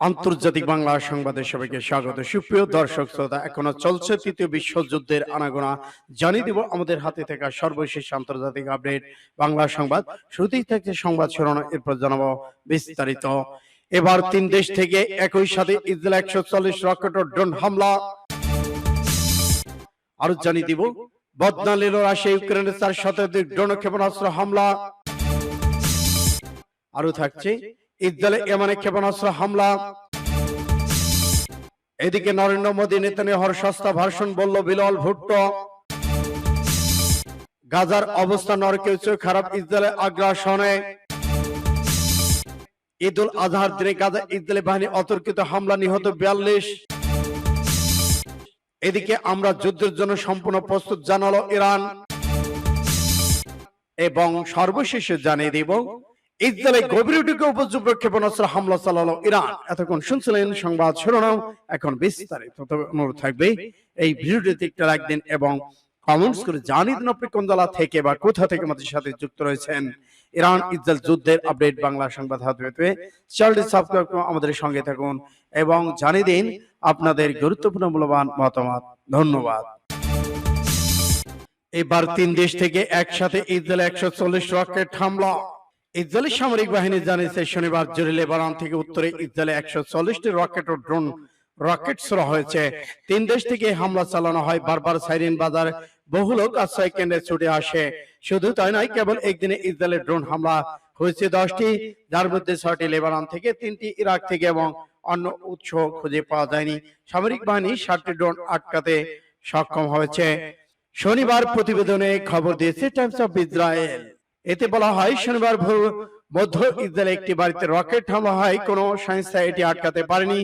আন্তর্জাতিক বাংলা সংবাদে সবাইকে স্বাগত। সুপ্রিয় দর্শক শ্রোতা, এখনও চলছে তৃতীয় বিশ্বযুদ্ধের আনাগোনা। জানিয়ে দিব আমাদের হাতে থাকা সর্বশেষ আন্তর্জাতিক আপডেট বাংলা সংবাদ। শুরুতেই থাকছে সংবাদ শিরোনাম, এরপর জানাব বিস্তারিত। এবার তিন দেশ থেকে একই সাথে ইসরায়েল একশো চল্লিশ রকেট ড্রোন হামলা। আরও জানিয়ে দিব, বদনা নিল রাশিয়া, ইউক্রেনের চার শতাধিক ড্রোন ক্ষেপণাস্ত্র হামলা। আরও থাকছে ইসরায়েলে এমনে ক্ষেপণাস্ত্র হামলা। এদিকে নরেন্দ্র মোদী নেতানিয়াহুর সস্তা ভাষণ বলল, বিলাল ভুট্টো, গাজার অবস্থা নরকের চেয়ে খারাপ ইসরায়েলের আগ্রাসনে। ঈদুল আজহার দিনে গাজা ইসরায়েলি বাহিনী অতর্কিত হামলা, নিহত বিয়াল্লিশ। এদিকে আমরা যুদ্ধের জন্য সম্পূর্ণ প্রস্তুত, জানালো ইরান। এবং সর্বশেষে জানিয়ে দিব গভীরটিকে ক্ষেপণাস্ত্র হামলা চালালো ইরান। এতক্ষণ শুনছিলেন সংবাদ শিরোনাম, এখন বিস্তারিত। তবে অনুরোধ থাকবে, এই ভিডিওটিতে একটা এবং কমেন্টস করে জানিয়ে দিন আপনি কোন জেলা থেকে বা কোথা থেকে আমাদের সাথে যুক্ত রয়েছেন। ইরান ইসরায়েল যুদ্ধের আপডেট, বাংলা সংবাদ হাতে চ্যানেলটি সাবস্ক্রাইব করে আমাদের সঙ্গে থাকুন এবং জানিয়ে দিন আপনাদের গুরুত্বপূর্ণ মূল্যবান মতামত। ধন্যবাদ। এবার তিন দেশ থেকে একসাথে ইসরায়েল একশো চল্লিশ রকেট হামলা। ইসরায়েলি সামরিক বাহিনী জানিয়েছে, শনিবার জুড়ে লেবানন থেকে উত্তরে ইসরায়েলে একশো চল্লিশটি রকেট ও ড্রোন রকেট ছোড়া হয়েছে। তিন দেশ থেকে হামলা চালানো হয়। বারবার সাইরিন বাজার, বহু লোক আশ্রয় কেন্দ্রে ছুটে আসে। শুধু তাই নয়, কেবল একদিনে ইসরায়েলের ড্রোন হামলা হয়েছে দশটি, যার মধ্যে ছয়টি লেবানন থেকে, তিনটি ইরাক থেকে এবং অন্য উৎস খুঁজে পাওয়া যায়নি। সামরিক বাহিনী ষাটটি ড্রোন আটকাতে সক্ষম হয়েছে। শনিবার প্রতিবেদনে খবর দিয়েছে, টাইমস অফ ইসরায়েল। এতে বলা হয়, শনিবার ভোর মধ্য ইসরায়েলে একটি বাড়িতে রকেট হামলা হয়। কোন সংস্থা এটি আটকাতে পারেনি।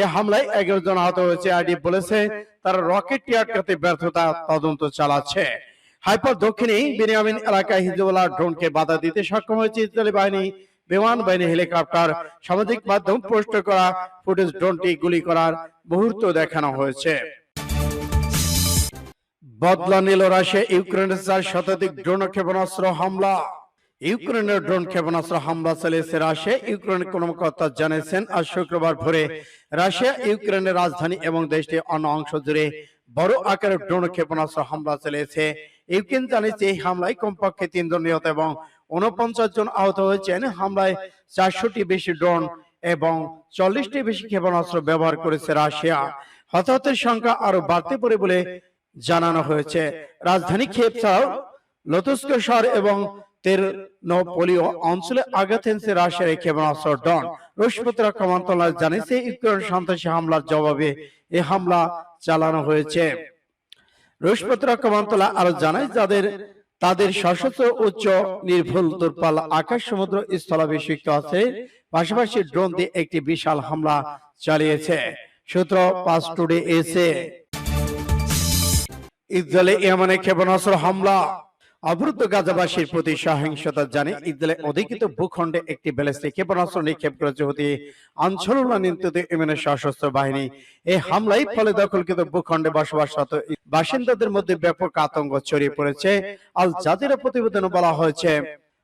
এ হামলায় এগারো জন আহত হয়েছে। আইডি বলেছে, তারা রকেটটি আটকাতে ব্যর্থতা তদন্ত চালাচ্ছে। হাইপার দক্ষিণে বেনিয়ামিন এলাকায় হিজবুল্লাহ ড্রোনকে বাধা দিতে সক্ষম হয়েছে ইসরায়েলি বাহিনী। বিমান বাহিনী হেলিকপ্টার, সামাজিক মাধ্যম পোস্ট করা ফুটেজ ড্রোনটি গুলি করার মুহূর্ত দেখানো হয়েছে। বদলা নিল রাশিয়া, ইউক্রেনের চার শতাধিক ড্রোন ক্ষেপণাস্ত্র হামলা। ইউক্রেনের ড্রোন ক্ষেপণাস্ত্র হামলা চালিয়েছে রাশিয়া, ইউক্রেনের কর্মকর্তা জানিয়েছেন, আজ শুক্রবার ভোরে রাশিয়া, ইউক্রেনের রাজধানী এবং দেশটির অন্য অংশ জুড়ে বড় আকারের ড্রোন ক্ষেপণাস্ত্র হামলা চালিয়েছে। ইউক্রেন জানিয়েছে, এই হামলায় কমপক্ষে তিনজন নিহত এবং উনপঞ্চাশ জন আহত হয়েছেন। হামলায় চারশোটি বেশি ড্রোন এবং চল্লিশটি বেশি ক্ষেপণাস্ত্র ব্যবহার করেছে রাশিয়া। হতাহতের সংখ্যা আরও বাড়তে পারে বলে জানানো হয়েছে। রাজধানী খেপ ছাড়াও লতুস্ক শহর এবং তেরনোপোলিও অঞ্চলে আঘাত এনেছে রাশিয়ার এই ক্ষেপণাস্ত্র ডন। রুশ প্রতিরক্ষা মন্ত্রণালয় জানিয়েছে ইউক্রেন সন্ত্রাসী হামলার জবাবে এই হামলা চালানো হয়েছে। রুশ প্রতিরক্ষা মন্ত্রণালয় আরও জানায় যাদের তাদের সশস্ত্র উচ্চ নির্ভুল দূরপাল্লা আকাশ সমুদ্র স্থলাভিষিক্ত আছে পাশাপাশি ড্রোন দিয়ে একটি বিশাল হামলা চালিয়েছে। সূত্র পাঁচ টুডে এসে ইসরায়েলে ইয়েমেনে ক্ষেপণাস্ত্র হামলা। অবরুদ্ধ গাজাবাসীর প্রতি সহিংসতা জানে ইসরায়েলের অধিকৃত ভূখণ্ডে একটি ব্যালিস্টিক ক্ষেপণাস্ত্র নিক্ষেপ করেছে হতে আনসারুল্লাহ নিয়ন্ত্রিত ইয়েমেনের সশস্ত্র বাহিনী। এই হামলায় ফলে দখলকৃত ভূখণ্ডে বসবাসরত বাসিন্দাদের মধ্যে ব্যাপক আতঙ্ক ছড়িয়ে পড়েছে। আল জাজিরা প্রতিবেদনে বলা হয়েছে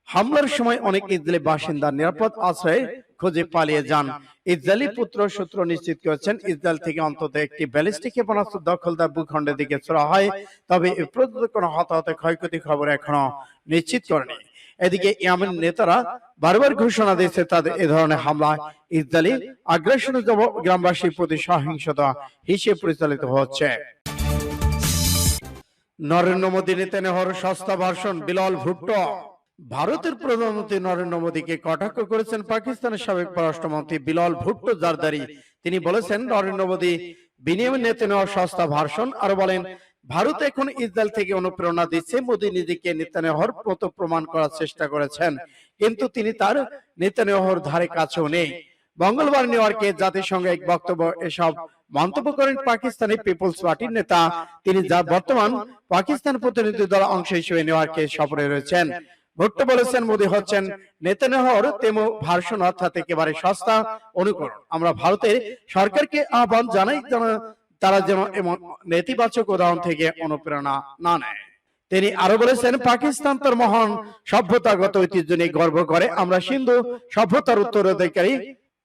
হামলার সময় অনেক ইসরায়েলি বাসিন্দা নিরাপদ আশ্রয়ে খুঁজে পালিয়ে যান। ইসরায়েলি পুত্র সূত্র নিশ্চিত করেছেন। ইসরায়েল থেকে অন্তত একটি ব্যালিস্টিক ক্ষেপণাস্ত্র দখলদার ভূখণ্ডের দিকে ছোড়া হয়। তবে এ পর্যন্ত কোনো হতাহত ক্ষয়ক্ষতি খবর এখনও নিশ্চিত করেনি। এদিকে ইয়ামেন নেতারা বারবার ঘোষণা দিয়েছে তাদের এ ধরনের হামলা ইসরায়েলি আগ্রাসনের জবাব গ্রামবাসীর প্রতি সহিংসতা হিসেবে পরিচালিত হচ্ছে। নরেন্দ্র মোদী নেতানিয়াহুর সস্তা ভাষণ বিলাল ভুট্টো। ভারতের প্রধানমন্ত্রী নরেন্দ্র মোদীকে কটাক্ষ করেছেন পাকিস্তানের সাবেক পররাষ্ট্রমন্ত্রী বিলাল ভুট্টো জারদারি। তিনি বলেছেন, নরেন্দ্র মোদী বিনিয়ামিন নেতানিয়াহুর সস্তা ভাষণ আর বলেন, ভারত এখন ইসরায়েল থেকে অনুপ্রেরণা দিচ্ছে। মোদী নিজেকে নেতানিয়াহুর মতো প্রমাণ করার চেষ্টা করেছেন, কিন্তু তিনি তার নেতানিয়াহুর ধারে কাছেও নেই। মঙ্গলবার নিউ ইয়র্কে জাতিসংঘে এক বক্তব্য এসব মন্তব্য করেন পাকিস্তানি পিপলস পার্টির নেতা। তিনি যা বর্তমান পাকিস্তান প্রতিনিধি দল অংশ হিসেবে নিউ ইয়র্কে সফরে রয়েছেন। ভুট্টো বলেছেন, মোদী হচ্ছেন নেতানিয়াহুর তেমো ভাষণ অর্থাৎ একেবারে সস্তা অনুকরণ। আমরা ভারতের সরকারকে আহ্বান জানাই যেন তারা যেন এমন নেতিবাচক উদাহরণ থেকে অনুপ্রেরণা না নেয়। তিনি আরও বলেছেন, পাকিস্তান তার মহান সভ্যতাগত ঐতিহ্য নিয়ে গর্ব করে। আমরা সিন্ধু সভ্যতার উত্তরাধিকারী।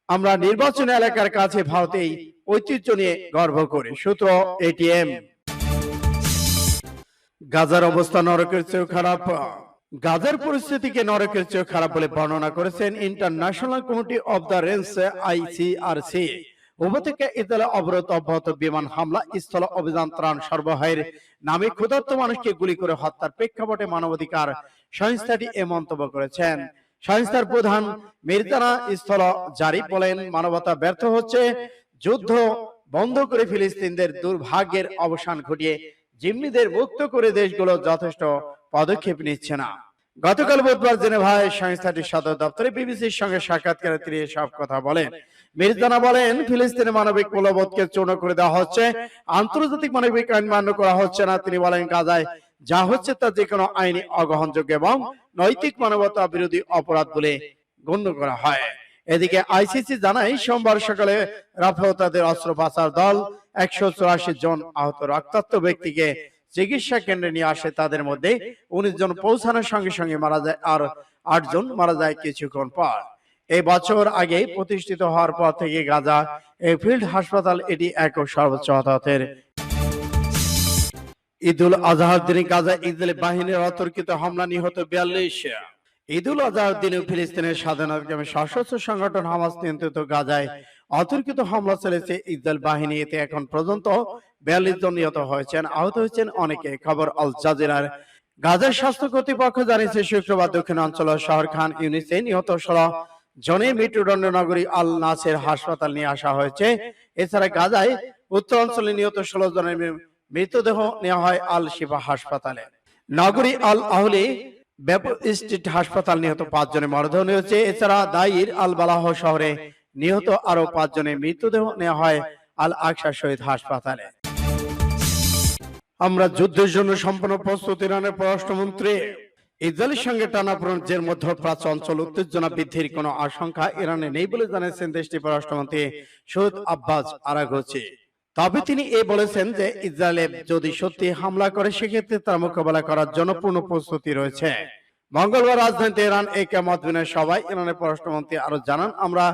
আমরা নির্বাচন এলাকার কাছে ভারতেই ঐতিহ্য নিয়ে গর্ব করি। সূত্র এটিএম গাজার অবস্থা নরকের চেয়েও খারাপ। গাজার পরিস্থিতিকে নরকের চেয়েও খারাপ বলে বর্ণনা করেছেন international committee of the range ICRC উপত্যকা অবরোধ অব্যাহত, বিমান হামলা, স্থল অভিযান ত্রাণ নামে ক্ষুধার্ত মানুষকে গুলি করে হত্যার প্রেক্ষাপটে মানবাধিকার সংস্থাটি এ মন্তব্য করেছেন। সংস্থার প্রধান মির্জানা স্থল জারি বলেন, মানবতা ব্যর্থ হচ্ছে, যুদ্ধ বন্ধ করে ফিলিস্তিনদের দুর্ভাগ্যের অবসান ঘটিয়ে জিম্মিদের মুক্ত করে দেশগুলো যথেষ্ট পদক্ষেপ নিচ্ছে না। গতকাল বুধবার জেনেভায় সংস্থাটির সদর দপ্তরে বিবিসির সঙ্গে সাক্ষাৎকারে তিনি সব কথা বলেন। মির্জানা বলেন ফিলিস্তিনের মানবিক মূল্যবোধকে চূর্ণ করে দেওয়া হচ্ছে, আন্তর্জাতিক মানবিক আইন মান্য করা হচ্ছে না। তিনি বলেন, গাজায় যা হচ্ছে তা যে কোনো আইনি অগ্রহণযোগ্য এবং নৈতিক মানবতা বিরোধী অপরাধ বলে গণ্য করা হয়। এদিকে আইসিসি জানায়, সোমবার সকালে রাফেও তাদের অস্ত্র পাচার দল একশো চুরাশি জন আহত রক্তাক্ত ব্যক্তিকে চিকিৎসা কেন্দ্রে নিয়ে আসে তাদের মধ্যে উনিশ জন পৌঁছানোর সঙ্গে সঙ্গে মারা যায়, আর আট জন মারা যায় কিছুক্ষণ পর। এই বছর আগে প্রতিষ্ঠিত হওয়ার পর থেকে গাজা এই ফিল্ড হাসপাতাল এটি এক সর্বোচ্চ হতাহতের ঈদুল আজহার দিনে গাজা ইসরায়েলি বাহিনীর অতর্কিত হামলা নিহত বিয়াল্লিশ। ঈদুল আজহার দিনে ফিলিস্তিনের স্বাধীনতাকামী সশস্ত্র সংগঠন হামাস নিয়ন্ত্রিত গাজায় অতর্কিত হামলা চলেছে ইসরায়েল বাহিনী এতে এখন পর্যন্ত বিয়াল্লিশ জন নিহত হয়েছেন, আহত হয়েছেন অনেকে, খবর আল জাজিরার। গাজার স্বাস্থ্য কর্তৃপক্ষ জানিয়েছে, শুক্রবার দক্ষিণ অঞ্চল শহর খান ইউনিসে নিহত ষোলো জনের মৃত্যুদণ্ড নগরী আল নাসের হাসপাতাল নিয়ে আসা হয়েছে। এছাড়া গাজায় উত্তর অঞ্চলে নিহত ষোলো জনের মৃতদেহ নেওয়া হয় আল শিফা হাসপাতালে। নগরী আল আহলি ব্যাপক স্ট্রিট হাসপাতাল নিহত পাঁচ জনের মরদেহ নিয়েছে। এছাড়া দাইর আল বালাহ শহরে নিহত আরও পাঁচ জনের মৃতদেহ নেওয়া হয় আল আকসা শহীদ হাসপাতালে। আমরা যুদ্ধের জন্য সম্পূর্ণ প্রস্তুত ইরানের পররাষ্ট্রমন্ত্রী ইসরায়েলের সঙ্গে টানাপোড়েনের মধ্যপ্রাচ্য অঞ্চল উত্তেজনা বৃদ্ধির কোনো আশঙ্কা ইরানে নেই বলে জানিয়েছেন দেশটির পররাষ্ট্রমন্ত্রী সৈয়দ আব্বাস আরাগোচি। তবে তিনি এ বলেছেন যে ইসরায়েলে যদি সত্যি হামলা করে সেক্ষেত্রে তার মোকাবেলা করার জন্য পূর্ণ প্রস্তুতি রয়েছে। মঙ্গলবার রাজধানীতে ইরান এই কেমত বিনয় সভায় ইরানের পররাষ্ট্রমন্ত্রী আরও জানান আমরা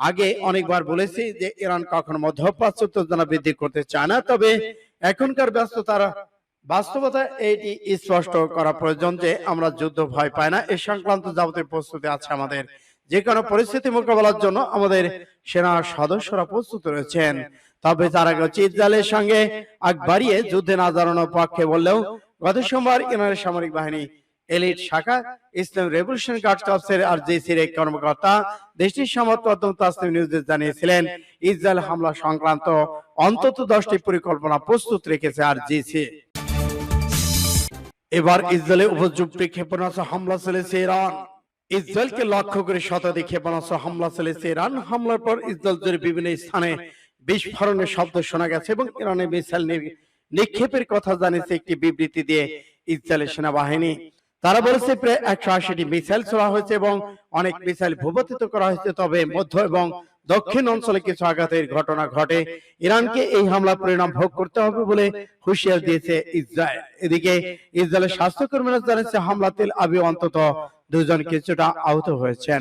আগে অনেকবার বলেছি যে ইরান কখনো মধ্যপ্রাচ্য উত্তেজনা বৃদ্ধি করতে চায় না, তবে এখনকার ব্যস্ততার বাস্তবতা এটি স্পষ্ট করা প্রয়োজন যে আমরা যুদ্ধ ভয় পাই না। এ সংক্রান্ত যাবতীয় প্রস্তুতি আছে আমাদের। যে কোনো পরিস্থিতি মোকাবেলার জন্য আমাদের সেনা সদস্যরা প্রস্তুত রয়েছেন। তবে তার আগে ইসরায়েলের সঙ্গে আগ বাড়িয়ে যুদ্ধে না দাঁড়ানোর পক্ষে বললেও গত সোমবার ইরানের সামরিক বাহিনী এলিট শাখা, ইসলাম রেভলিউশন গার্ড কর্পসের আর জেসির এক কর্মকর্তা, দেশটির মাধ্যম তাসনিম নিউজে জানিয়েছিলেন, ইসরায়েল হামলা সংক্রান্ত অন্তত দশটি পরিকল্পনা প্রস্তুত রেখেছে আর জিসি এবার ইসরায়েলে উপযুক্ত ক্ষেপণাস্ত্র হামলা চলেছে ইরান। ইসরায়েলকে লক্ষ্য করে শতাধিক ক্ষেপণাস্ত্র হামলা চলেছে ইরান। হামলার পর ইসরায়েল জুড়ে বিভিন্ন স্থানে বিস্ফোরণের শব্দ শোনা গেছে এবং ইরানের মিসাইল নিক্ষেপের কথা জানিয়েছে একটি বিবৃতি দিয়ে ইসরায়েলের সেনাবাহিনী। তারা বলেছে প্রায় একশো আশিটি মিসাইল ছোড়া হয়েছে এবং অনেক মিসাইল ভূপাতিত করা হয়েছে। তবে মধ্য এবং দক্ষিণ অঞ্চলে কিছু আঘাতের ঘটনা ঘটে। ইরানকে এই হামলার পরিণাম ভোগ করতে হবে বলে হুঁশিয়ার দিয়েছে ইসরায়েল। এদিকে ইসরায়েলের স্বাস্থ্যকর্মীরা জানিয়েছে হামলাতে আবি অন্তত দুজন কিছুটা আহত হয়েছেন।